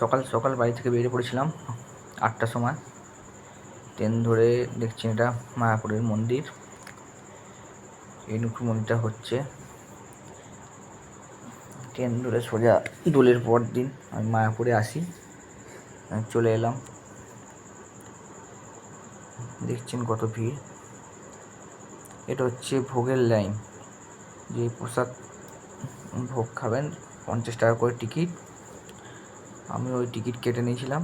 সকাল সকাল বাড়ি থেকে বেরিয়ে পড়েছিলাম আটটার সময়। ট্রেন ধরে দেখছি এটা মায়াপুরের মন্দির। এই নুকুর মন্দিরটা হচ্ছে ট্রেন ধরে সোজা দোলের পর দিন। আমি মায়াপুরে আসি চলে এলাম। দেখছেন কত ভিড়। এটা হচ্ছে ভোগের লাইন যে প্রসাদ ভোগ খাবেন, পঞ্চাশ টাকা করে টিকিট আমি ওই টিকিট কেটে নিয়েছিলাম।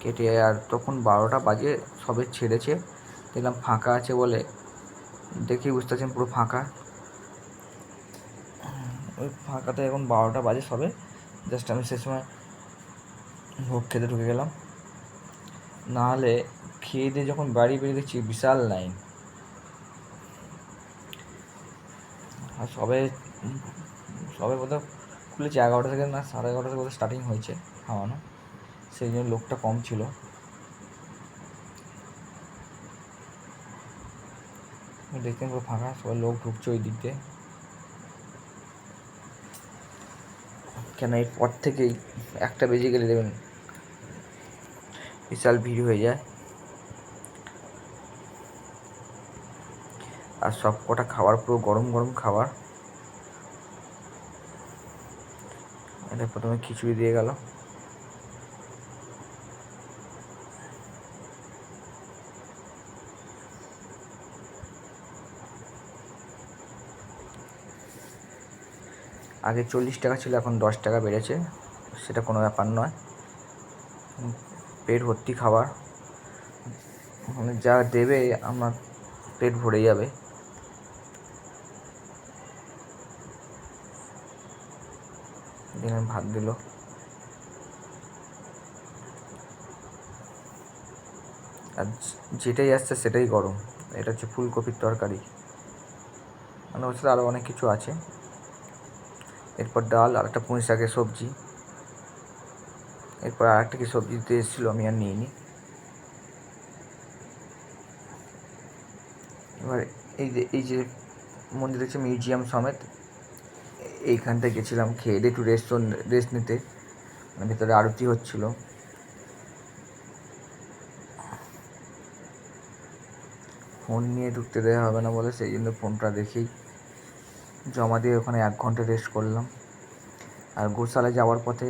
কেটে আর তখন বারোটা বাজে, সবে ছেড়েছে। দেখলাম ফাঁকা আছে বলে। দেখেই বুঝতে পারছেন পুরো ফাঁকা। ওই ফাঁকাতে এখন বারোটা বাজে সবে। জাস্ট আমি সে সময় ভোগ খেতে ঢুকে গেলাম। নাহলে খেয়ে দিয়ে যখন বাড়ি বেরিয়ে দেখছি বিশাল লাইন। আর সবে সবে বোধহয় খুলেছে এগারোটা থেকে না, সাড়ে এগারোটা থেকে স্টার্টিং হয়েছে। খাওয়ানো। সেই জন্য লোকটা কম ছিল। দেখতেন পুরো ফাঁকা, সবাই লোক ঢুকছে ওই দিক দিয়ে। কেন এরপর থেকেই একটা বেজে গেলে দেবেন বিশাল ভিড় হয়ে যায়। আর সব কটা খাবার পুরো গরম গরম খাবার। এটা প্রথমে খিচুড়ি দিয়ে গেল। আগে চল্লিশ টাকা ছিল, এখন দশ টাকা বেড়েছে। সেটা কোনো ব্যাপার নয়। পেট ভর্তি খাবার। মানে যা দেবে আমার পেট ভরে যাবে। ভাত দিল। আর যেটাই আসছে সেটাই গরম। এটা হচ্ছে ফুলকপির তরকারি। মানে ওর সাথে আরও অনেক কিছু আছে। এরপর ডাল আর একটা পুঁই শাকের সবজি। এরপর আর একটা কি সবজি দিতে এসেছিল, আমি আর নিইনি। এবার এই যে এই যে মন্দির হচ্ছে মিউজিয়াম সমেত এইখানটায় গেছিলাম খেয়ে, একটু রেস্ট রেস্ট নিতে। মানে ভেতরে আরতি হচ্ছিল। ফোন নিয়ে ঢুকতে দেওয়া হবে না বলে, সেই জন্য ফোনটা দেখেই জমা দিয়ে ওখানে এক ঘণ্টা রেস্ট করলাম। আর গোশালা যাওয়ার পথে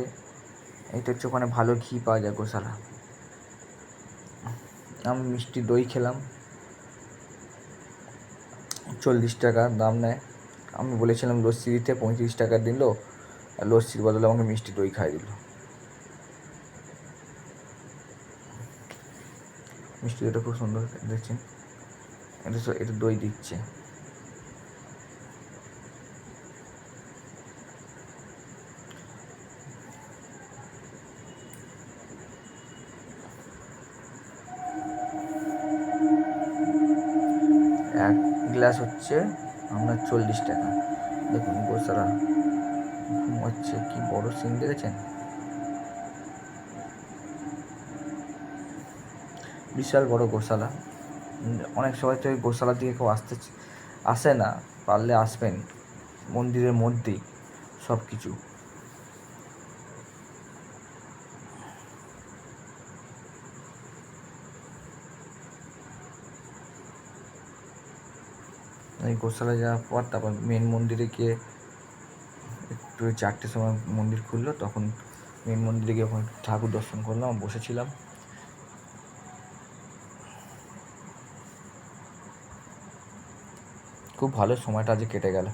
এটা হচ্ছে ওখানে ভালো ঘি পাওয়া যায় গোশালা। আমি মিষ্টি দই খেলাম। চল্লিশ টাকা দাম নেয়। আমি বলেছিলাম লস্যি দিতে পঁয়ত্রিশ টাকা দিল, আর লস্যির বদলে আমাকে মিষ্টি দই খাই দিল। মিষ্টি দইটা খুব সুন্দর দেখছেন। এটা এটা দই দিচ্ছে। গ্লাস হচ্ছে আপনার চল্লিশ টাকা। দেখুন গোসারা ঘুমাচ্ছে কি বড় সিন দেখেছেন? বিশাল বড় গোশালা অনেক সময় তো ওই গোশালার দিকে কেউ আসতে আসে না, পারলে আসবেন মন্দিরের মধ্যেই সব কিছু এই গোশালা যাওয়ার পর তারপর মেন মন্দিরে গিয়ে একটু চারটে সময় মন্দির খুললো, তখন মেন মন্দিরে গিয়ে ওখানে ঠাকুর দর্শন করলাম, বসেছিলাম। খুব ভালো সময়টা আজ কেটে গেল।